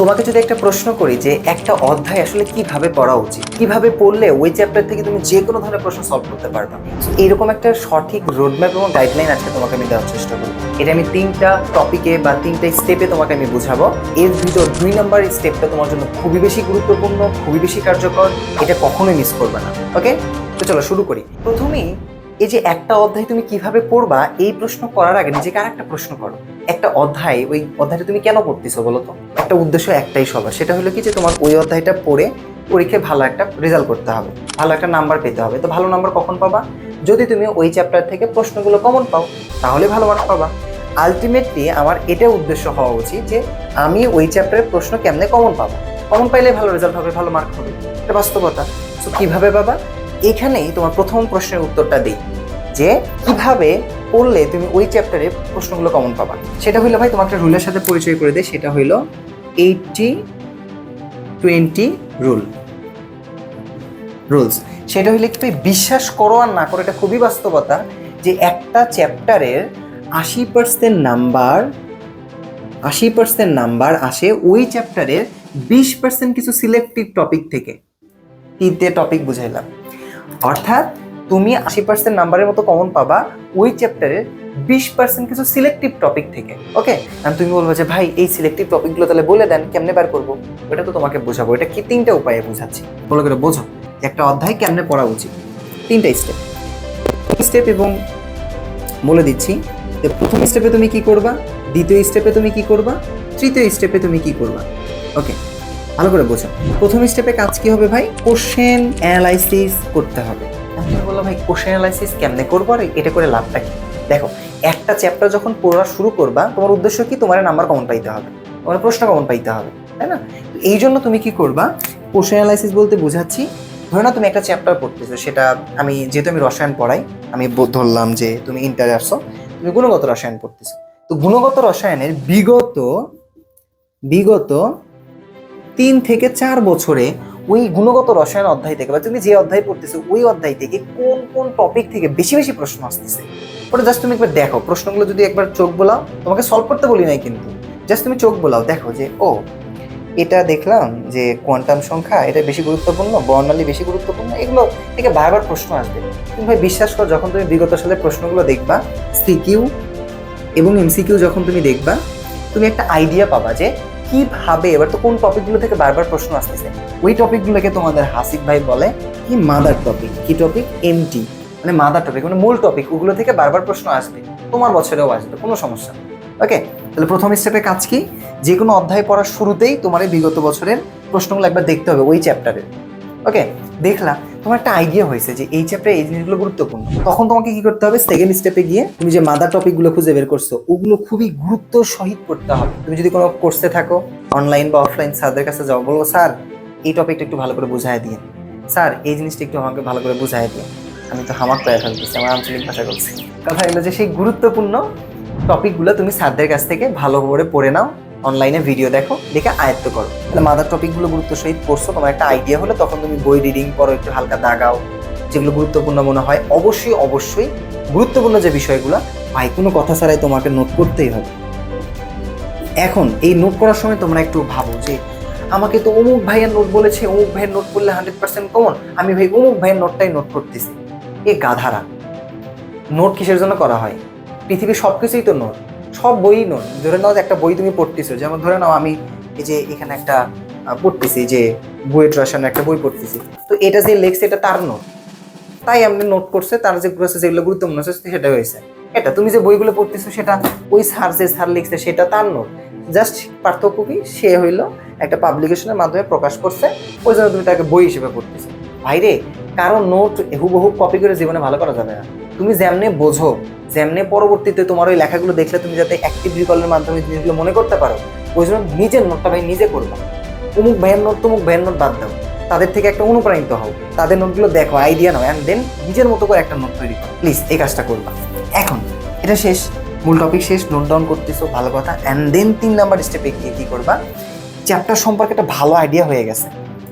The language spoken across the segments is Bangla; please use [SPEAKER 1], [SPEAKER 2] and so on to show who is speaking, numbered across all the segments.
[SPEAKER 1] তোমাকে যদি একটা প্রশ্ন করি যে একটা অধ্যায় আসলে কীভাবে পড়া উচিত? কীভাবে পড়লে ওই চ্যাপ্টার থেকে তুমি যে কোনো ধরনের প্রশ্ন সলভ করতে পারবা? So, এইরকম একটা সঠিক রোডম্যাপ এবং গাইডলাইন আজকে তোমাকে আমি দেওয়ার চেষ্টা করব। এটা আমি তিনটা টপিকে বা তিনটা স্টেপে তোমাকে আমি বুঝাবো। এর ভিতর দুই নম্বর স্টেপটা তোমার জন্য খুবই বেশি গুরুত্বপূর্ণ খুবই বেশি কার্যকর। এটা কখনোই মিস করবে না ওকে তো চলো শুরু করি। প্রথমেই এই যে একটা অধ্যায় তুমি কীভাবে পড়বা, এই প্রশ্ন করার আগে নিজেকে আর একটা প্রশ্ন করো। একটা অধ্যায়, ওই অধ্যায়টা তুমি কেন পড়তেছো বলো তো? একটা উদ্দেশ্য একটাই সবার, সেটা হলো কি যে তোমার ওই অধ্যায়টা পড়ে পরীক্ষায় ভালো একটা রেজাল্ট করতে হবে, ভালো একটা নাম্বার পেতে হবে। তো ভালো নাম্বার কখন পাবা? যদি তুমি ওই চ্যাপ্টার থেকে প্রশ্নগুলো কমন পাও, তাহলে ভালো মার্ক পাবা। আলটিমেটলি আমার এটা উদ্দেশ্য হওয়া উচিত যে আমি ওই চ্যাপ্টারের প্রশ্ন কেমনে কমন পাবো? কমন পাইলে ভালো রেজাল্ট হবে, ভালো মার্ক হবে। এটা বাস্তবতা। সো কীভাবে বাবা এখানেই তোমার প্রথম প্রশ্নের উত্তরটা দিই, যে কীভাবে পড়লে তুমি ওই চ্যাপ্টারে প্রশ্নগুলো কমন পাবা? সেটা হইল ভাই, তোমাকে রুলের সাথে পরিচয় করে দেয় সেটা হইল এইটটি টোয়েন্টি রুল রুলস সেটা হইলে তুমি বিশ্বাস করো আর না করো, এটা খুবই বাস্তবতা, যে একটা চ্যাপ্টারের আশি পার্সেন্ট নাম্বার আশি পার্সেন্ট নাম্বার আসে ওই চ্যাপ্টারের বিশ পার্সেন্ট কিছু সিলেক্টিভ টপিক থেকে। তিনটে টপিক বুঝাইলাম। অর্থাৎ তুমি আশি পার্সেন্ট নাম্বারের মতো কমন পাবা ওই চ্যাপ্টারের বিশ পার্সেন্ট কিছু সিলেক্টিভ টপিক থেকে ওকে তুমি বলব যে, ভাই, এই সিলেক্টিভ টপিকগুলো তাহলে বলে দেন, কেমনে বার করব? ওটা তো তোমাকে বোঝাবো। এটা কি তিনটা উপায়ে বোঝাচ্ছি? বলে করে বোঝো একটা অধ্যায় কেমনে পড়া উচিত। তিনটা স্টেপ স্টেপ এবং বলে দিচ্ছি যে, প্রথম স্টেপে তুমি কি করবা, দ্বিতীয় স্টেপে তুমি কি করবা, তৃতীয় স্টেপে তুমি কি করবা ওকে ভালো করে বোঝো প্রথম স্টেপে কাজ কি হবে ভাই? কোশ্চেন অ্যানালাইসিস করতে হবে। আমি বললাম ভাই কোশ্চেন অ্যানালাইসিস কেমনে করব আর এটা করে লাভটা কি? দেখো, একটা চ্যাপ্টার যখন পড়া শুরু করবা, তোমার উদ্দেশ্য কি? তোমার নাম্বার কমন পাইতে হবে। তোমার প্রশ্ন কমন পাইতে হবে, তাই না? এই জন্য তুমি কি করবা? কোশ্চেন অ্যানালাইসিস বলতে বোঝাচ্ছি, ধরো না তুমি একটা চ্যাপ্টার পড়তেছো, সেটা আমি যেহেতু আমি রসায়ন পড়াই, আমি ধরলাম যে তুমি ইন্টারে আসছো তুমি গুণগত রসায়ন পড়তেছো। তো গুণগত রসায়নের বিগত বিগত তিন থেকে চার বছরে ওই গুণগত রসায়ন অধ্যায় থেকে, বা তুমি যে অধ্যায় পড়তেছো, ওই অধ্যায় থেকে কোন কোন টপিক থেকে বেশি বেশি প্রশ্ন আসতেছে? ওটা জাস্ট তুমি একবার দেখো, প্রশ্নগুলো যদি একবার চোখ বোলাও, তোমাকে সলভ করতে বলি নাই কিন্তু। জাস্ট তুমি চোখ বোলাও, দেখো যে, ও, এটা দেখলাম যে কোয়ান্টাম সংখ্যা, এটা বেশি গুরুত্বপূর্ণ, বর্ণালী বেশি গুরুত্বপূর্ণ, এগুলো থেকে বারবার প্রশ্ন আসবে। তুমি ভাই, বিশ্বাস করো, যখন তুমি বিগত সালের প্রশ্নগুলো দেখবা সিকিউ এবং এমসিকিউ যখন তুমি দেখবা, তুমি একটা আইডিয়া পাবা যে কীভাবে, এবার তো কোন টপিকগুলো থেকে বারবার প্রশ্ন আসতেছে, ওই টপিকগুলোকে তোমাদের হাসিফ ভাই বলে কি মাদার টপিক কি টপিক এমটি মানে মাদার টপিক মানে মূল টপিক ওগুলো থেকে বারবার প্রশ্ন আসবে, তোমার বছরেও আসবে, কোনো সমস্যা ওকে তাহলে প্রথম স্টেপে কাজ কি? যে কোনো অধ্যায় পড়ার শুরুতেই তোমার বিগত বছরের প্রশ্নগুলো একবার দেখতে হবে ওই চ্যাপ্টারের ওকে দেখলা তোমার একটা আইডিয়া হয়েছে যে এই চ্যাপ্টারে এই জিনিসগুলো গুরুত্বপূর্ণ। তখন তোমাকে কি করতে হবে? সেকেন্ড স্টেপে গিয়ে তুমি যে মাদার টপিকগুলো খুঁজে বের করছ, ওগুলো খুবই গুরুত্ব সহিত করতে হবে। তুমি যদি কোনো কোর্সে থাকো অনলাইন বা অফলাইন স্যারদের কাছে যাও বলব স্যার, এই টপিকটা একটু ভালো করে বুঝাই দিয়ে স্যার, এই জিনিসটা একটু আমাকে ভালো করে বুঝাই দিয়ে আমি তো হামাক পায়ে ফেলতেছি, আমার আঞ্চলিক ভাষা বলছি কথা হলো যে সেই গুরুত্বপূর্ণ টপিকগুলো তুমি স্যারদের কাছ থেকে ভালো করে পড়ে নাও। অনলাইনে ভিডিও দেখো, দেখে আয়ত্ত করো। তাহলে মাদার টপিকগুলো গুরুত্ব সহিত পড়ছো, তোমার একটা আইডিয়া হলো তখন তুমি বই রিডিং করো, একটু হালকা দাগাও, যেগুলো গুরুত্বপূর্ণ মনে হয়। অবশ্যই অবশ্যই গুরুত্বপূর্ণ যে বিষয়গুলো, ভাই, কোনো কথা ছাড়াই তোমাকে নোট করতেই হবে। এখন, এই নোট করার সময় তোমরা একটু ভাবো যে, আমাকে তো অমুক ভাইয়ের নোট বলেছে, অমুক ভাইয়ের নোট করলে হান্ড্রেড পার্সেন্ট কমন আমি ভাই, অমুক ভাইয়ের নোটটাই নোট করতেছি। এ গাধারা। নোট কিসের জন্য করা হয়? পৃথিবীর সব কিছুই তো নোট সব বই নোট। ধরে নাও একটা বই তুমি পড়তেছো, যেমন ধরে নাও আমি এই যে এখানে একটা পড়তেছি যে বুয়েট রসায়নের একটা বই পড়তেছি। তো এটা যে লেখছে এটা তার নোট। তাই আপনি নোট করছে, তার যে প্রসেস যেগুলো গুরুত্বপূর্ণ আছে, সেটা হয়েছে। এটা তুমি যে বইগুলো পড়তেছো, সেটা ওই স্যার যে স্যার লিখছে, সেটা তার নোট। জাস্ট পার্থক্য কি সে হইল একটা পাবলিকেশনের মাধ্যমে প্রকাশ করছে, ওই জন্য তুমি তাকে বই হিসেবে পড়তেছো। ভাইরে, কারও নোট হুবহু কপি করে জীবনে ভালো করা যাবে না। তুমি যেমনে বোঝো, যেমনে পরবর্তীতে তোমার ওই লেখাগুলো দেখলে তুমি যাতে অ্যাক্টিভ রিকলের মাধ্যমে জিনিসগুলো মনে করতে পারো, ওই জন্য নিজের নোটটা ভাই নিজে করবা। অমুক ভাইয়ের নোট, তমুক ভাইয়ের নোট বাদ দাও। তাদের থেকে একটা অনুপ্রাণিত হও। তাদের নোটগুলো দেখো আইডিয়া নাও অ্যান্ড দেন নিজের মতো করে একটা নোট তৈরি করো। প্লিজ এই কাজটা করবা। এখন, এটা শেষ। মূল টপিক শেষ। নোট ডাউন করতেছো, ভালো কথা। অ্যান্ড দেন তিন নাম্বার স্টেপে গিয়ে কী করবা? চ্যাপ্টার সম্পর্কে একটা ভালো আইডিয়া হয়ে গেছে।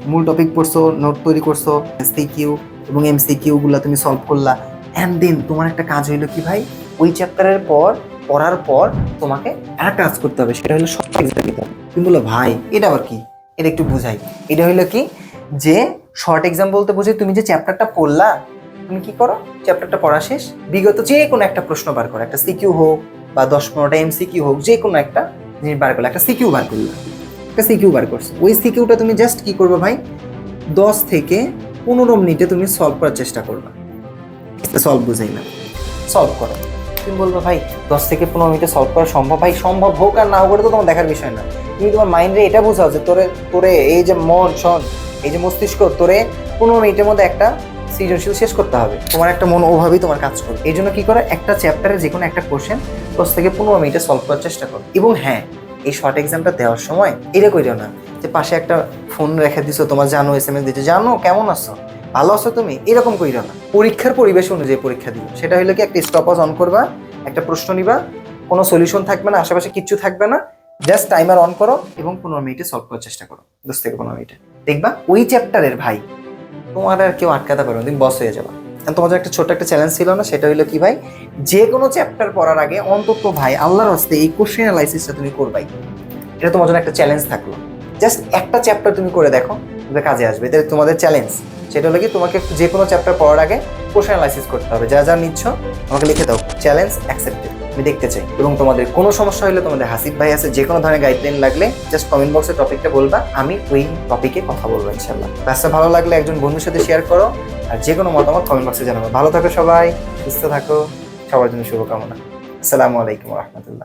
[SPEAKER 1] মূল টপিক পড়ছো নোট তৈরি করছ এসসিকিউ এবং এমসিকিউগুলো তুমি সলভ করলা। অ্যান্ড দেন তোমার একটা কাজ হইল কি ভাই? ওই চ্যাপ্টারের পর, পড়ার পর তোমাকে একটা কাজ করতে হবে, সেটা হলো সব এক্সাম দিতে হবে। তুমি বলো ভাই, এটা আবার কি? এটা একটু বুঝাই। এটা হইল কি? যে শর্ট এক্সাম বলতে বোঝে, তুমি যে চ্যাপ্টারটা পড়লা, তুমি কি করো? চ্যাপ্টারটা পড়া শেষ। বিগত যে কোনো একটা প্রশ্ন বার করো। একটা সিকিউ হোক বা দশ পনেরোটা এমসিকিউ হোক, যে কোনো একটা জিনিস বার করল। একটা সিকিউ বার করল। একটা সিকিউ বার করছ। ওই সিকিউটা তুমি জাস্ট কি করবে ভাই? দশ থেকে পনেরো মিনিটে তুমি সলভ করার চেষ্টা করবে। সলভ বুঝাই না। সলভ করো। তুমি বলবে, ভাই, দশ থেকে পনেরো মিনিটে সলভ করা সম্ভব? ভাই, সম্ভব হোক আর না হোক তো তোমার দেখার বিষয় না। তুমি তোমার মাইন্ডে এটা বোঝাও যে তোরে তোরে এই যে মন, শন, এই যে মস্তিষ্ক, তোরে পনেরো মিনিটের মধ্যে একটা সৃজনশীল শেষ করতে হবে। তোমার একটা মন ওভাবেই তোমার কাজ করবে। এই জন্য কী করে, একটা চ্যাপ্টারে যে কোনো একটা কোশ্চেন দশ থেকে পনেরো মিনিটে সলভ করার চেষ্টা করো। এবং হ্যাঁ এই শর্ট এক্সামটা দেওয়ার সময় এটা করিও না যে পাশে একটা ফোন রেখে দিছো, তোমার জানো এস এম এস দিচ্ছে জানো, কেমন আছো? ভালো আছো তুমি? এরকম করিও না। পরীক্ষার পরিবেশ অনুযায়ী পরীক্ষা দিও। সেটা হলো কি, একটা স্টপজ অন করবা, একটা প্রশ্ন নিবা, কোনো সলিউশন থাকবে না, আশেপাশে কিচ্ছু থাকবে না জাস্ট টাইমার অন করো এবং পনেরো মিনিটে সলভ করার চেষ্টা করো। দশ থেকে পনেরো মিনিটে দেখবা, ওই চ্যাপ্টারের ভাই, তোমার আর কেউ আটকাতে পারবে তুমি বস হয়ে যাবা। কারণ তোমাদের একটা ছোট একটা চ্যালেঞ্জ ছিল না, সেটা হলো কি ভাই, যে কোনো চ্যাপ্টার পড়ার আগে অন্তত ভাই, আল্লাহর হস্তে এই কোশ্চেন অ্যানালাইসিসটা তুমি করবাই। এটা তোমার জন্য একটা চ্যালেঞ্জ থাকল। জাস্ট একটা চ্যাপ্টার তুমি করে দেখো কাজে আসবে। এটা তোমাদের চ্যালেঞ্জ সেটা হলো কি, তোমাকে যে কোনো চ্যাপ্টার পড়ার আগে কোশ্চেন অ্যানালাইসিস করতে হবে। যা যা নিচ্ছ, আমাকে লিখে দাও চ্যালেঞ্জ অ্যাকসেপ্টেড আমি দেখতে চাই। এবং তোমাদের কোনো সমস্যা হলে তোমাদের হাসিফ ভাই আছে যে কোনো ধরনের গাইডলাইন লাগলে জাস্ট কমেন্ট বক্সে টপিকটা বলবা, আমি ওই টপিকে কথা বলব ইনশাল্লাহ ক্লাসটা ভালো লাগলে একজন বন্ধুর সাথে শেয়ার করো, আর যে কোনো মতামত কমেন্ট বক্সে জানাব। ভালো থাকো সবাই, সুস্থ থাকো, সবার জন্য শুভকামনা। আসসালামু আলাইকুম রহমতুল্লাহ।